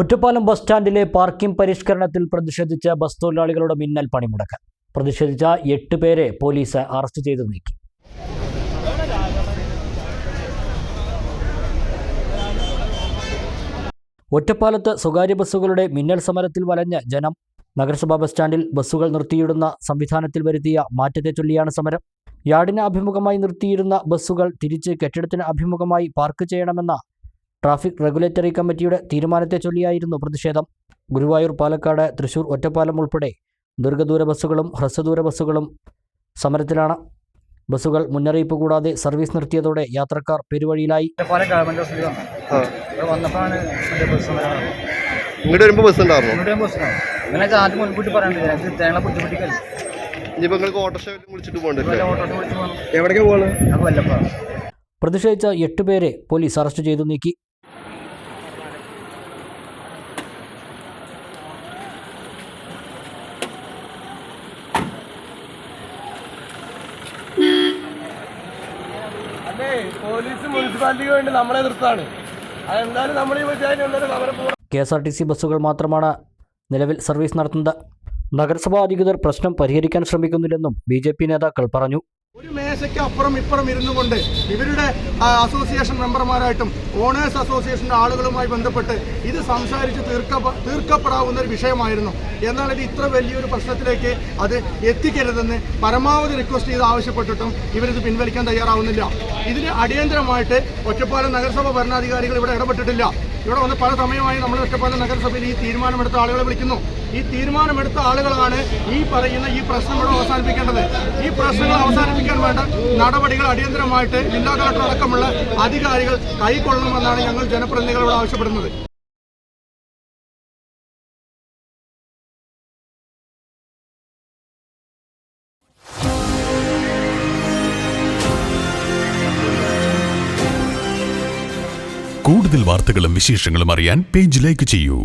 Ottapalam bus സ്റ്റാൻഡിലെ parking പരിഷ്കരണത്തിൽ പ്രതിഷേധിച്ച ബസ് തൊഴിലാളികളുടെ മിന്നൽ പണിമുടക്ക്. പ്രതിഷേധിച്ച എട്ട് പേരെ പോലീസ് അറസ്റ്റ് ചെയ്തു നീക്കി. ഒറ്റപ്പാലത്ത് സ്വകാര്യ ബസ്സുകളുടെ മിന്നൽ സമരത്തിൽ വലഞ്ഞ് ജനം നഗരസഭാ ബസ് സ്റ്റാൻഡിൽ ബസ്സുകൾ നിർത്തിയിടുന്ന സംവിധാനത്തിൽ വരുത്തിയ മാറ്റത്തെ ചൊല്ലിയാണ് സമരം. യാർഡിന് അഭിമുഖമായി നിർത്തിയിരുന്ന ബസ്സുകൾ തിരിച്ച് കെട്ടിടത്തിന് അഭിമുഖമായി പാർക്ക് ചെയ്യണമെന്ന ട്രാഫിക് റെഗുലേറ്ററി കമ്മിറ്റിയുടെ തീരുമാനത്തെ ചൊല്ലിയായിരുന്നു പ്രതിഷേധം. ഗുരുവായൂർ പാലക്കാട് തൃശൂർ ഒറ്റപ്പാലം ഉൾപ്പെടെ ദീർഘദൂര ബസ്സുകളും ഹ്രസ്വദൂര ബസ്സുകളും സമരത്തിലാണ്. ബസ്സുകൾ മുന്നറിയിപ്പ് കൂടാതെ സർവീസ് നിർത്തിയതോടെ യാത്രക്കാർ പെരുവഴിയിലായി. ഇങ്ങോട്ട് വരുമ്പോൾ ബസ് ഉണ്ടായിരുന്നു? ഇങ്ങനെ ആദ്യം മുൻകൂട്ടി പറയാണ്ടില്ല ഞങ്ങൾക്ക് തേങ്ങളെ ബുദ്ധിമുട്ടിക്കല്ലേ ഇനിയിപ്പോൾ നിങ്ങൾക്ക് ഓട്ടോറിക്ഷ വിളിച്ചിട്ട് പോകണ്ടല്ലേ ഓട്ടോട്ട് വിളിച്ച് പോകണം. എവിടേക്ക് പോകണം ഞങ്ങൾക്ക് വല്ലപ്പാ പ്രതിഷേധിച്ച എട്ടുപേരെ പോലീസ് അറസ്റ്റ് ചെയ്തു നീക്കി. പോലീസ് മുനിസിപ്പാലിറ്റിക്ക് വേണ്ടി നമ്മളെ എതിർത്താണ് അതെന്തായാലും നമ്മൾ ഈ panchayat K S R T C ബസ്സുകൾ മാത്രമാണ് നിലവിൽ സർവീസ് നടത്തുന്നത്. നഗരസഭാ അധികൃതർ പ്രശ്നം പരിഹരിക്കാൻ ശ്രമിക്കുന്നില്ലെന്നും ബി നേതാക്കൾ പറഞ്ഞു. ഒരു മേശയ്ക്ക് അപ്പുറം ഇപ്പുറം ഇരുന്നു കൊണ്ട് ഇവരുടെ അസോസിയേഷൻ മെമ്പർമാരായിട്ടും ഓണേഴ്സ് അസോസിയേഷന്റെ ആളുകളുമായി ബന്ധപ്പെട്ട് ഇത് സംസാരിച്ച് തീർക്ക തീർക്കപ്പെടാവുന്ന ഒരു വിഷയമായിരുന്നു. എന്നാൽ ഇത് ഇത്ര വലിയൊരു പ്രശ്നത്തിലേക്ക് അത് എത്തിക്കരുതെന്ന് പരമാവധി റിക്വസ്റ്റ് ചെയ്ത് ആവശ്യപ്പെട്ടിട്ടും ഇവരിത് പിൻവലിക്കാൻ തയ്യാറാവുന്നില്ല. ഇതിന് അടിയന്തരമായിട്ട് ഒറ്റപ്പാലം നഗരസഭ ഭരണാധികാരികൾ ഇവിടെ ഇടപെട്ടിട്ടില്ല. ഇവിടെ വന്ന് പല സമയമായി നമ്മൾ ഒറ്റപ്പാലം നഗരസഭയിൽ ഈ തീരുമാനമെടുത്ത ആളുകളെ വിളിക്കുന്നു. ഈ തീരുമാനമെടുത്ത ആളുകളാണ് ഈ പറയുന്ന ഈ പ്രശ്നം ഇവിടെ അവസാനിപ്പിക്കേണ്ടത്. ഈ പ്രശ്നങ്ങൾ അവസാനിപ്പിക്കാൻ വേണ്ട നടപടികൾ അടിയന്തരമായിട്ട് ജില്ലാ കളക്ടർ അടക്കമുള്ള അധികാരികൾ കൈക്കൊള്ളണമെന്നാണ് ഞങ്ങൾ ജനപ്രതിനിധികളോട് ആവശ്യപ്പെടുന്നത്. കൂടുതൽ വാർത്തകളും വിശേഷങ്ങളും അറിയാൻ പേജ് ലൈക്ക് ചെയ്യൂ.